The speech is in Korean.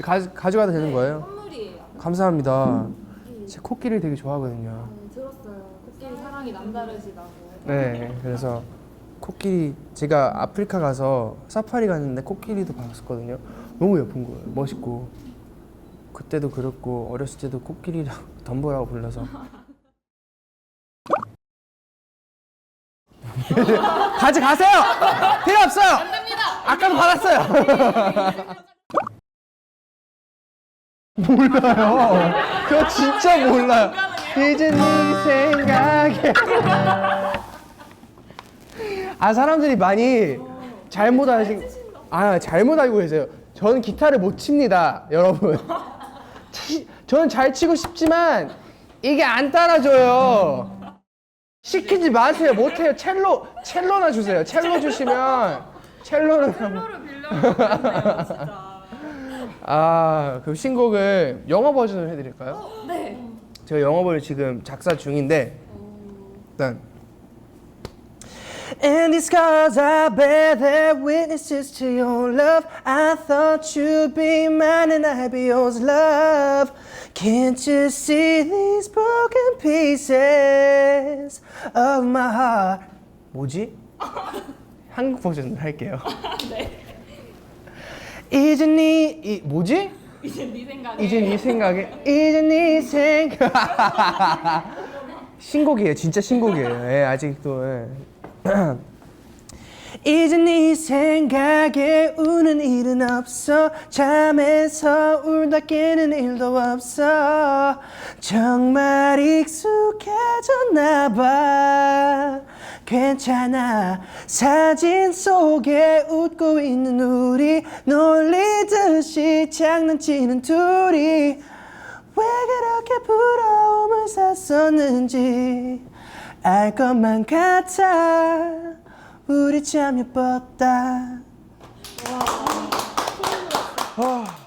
가, 가져가도 되는 거예요? 선물이에요. 감사합니다. 제 코끼리 되게 좋아하거든요. 네, 들었어요. 코끼리 사랑이 남다르시다고. 네, 그래서 코끼리 제가 아프리카 가서 사파리 갔는데 코끼리도 봤었거든요. 너무 예쁜 거예요. 멋있고 그때도 그랬고 어렸을 때도 코끼리랑 덤보라고 불러서 가져가세요. 필요 없어요. 안 됩니다. 아까도 받았어요. 몰라요. 저 진짜 몰라요. 이제 네 생각에. 아 사람들이 많이 잘못 아시 아 잘못 알고 계세요. 저는 기타를 못 칩니다, 여러분. 치- 저는 잘 치고 싶지만 이게 안 따라줘요. 시키지 마세요. 못해요. 첼로 첼로나 주세요. 첼로 주시면 첼로는 를 빌려주셨네요, 진짜. 아, 그 신곡을 영어 버전으로 해드릴까요? 네. 제가 영어를 지금 작사 중인데 일단 And these scars are bad, they're witnesses to your love. I thought you'd be mine and I'd be yours, love. Can't you see these broken pieces of my heart? 뭐지? 한국 버전으로 할게요. 이제 네, 이, 뭐지? 이제 네 생각에. 이제 네 생각에. 이제 네 생각. 신곡이에요. 진짜 신곡이에요. 예, 아직도 예. 이제 네 생각에 우는 일은 없어. 잠에서 울다 깨는 일도 없어. 정말 익숙해졌나 봐 괜찮아. 사진 속에 웃고 있는 우리 놀리듯이 장난치는 둘이. 왜 그렇게 부러움을 샀었는지 알 것만 같아. 우리 참 예뻤다. 와.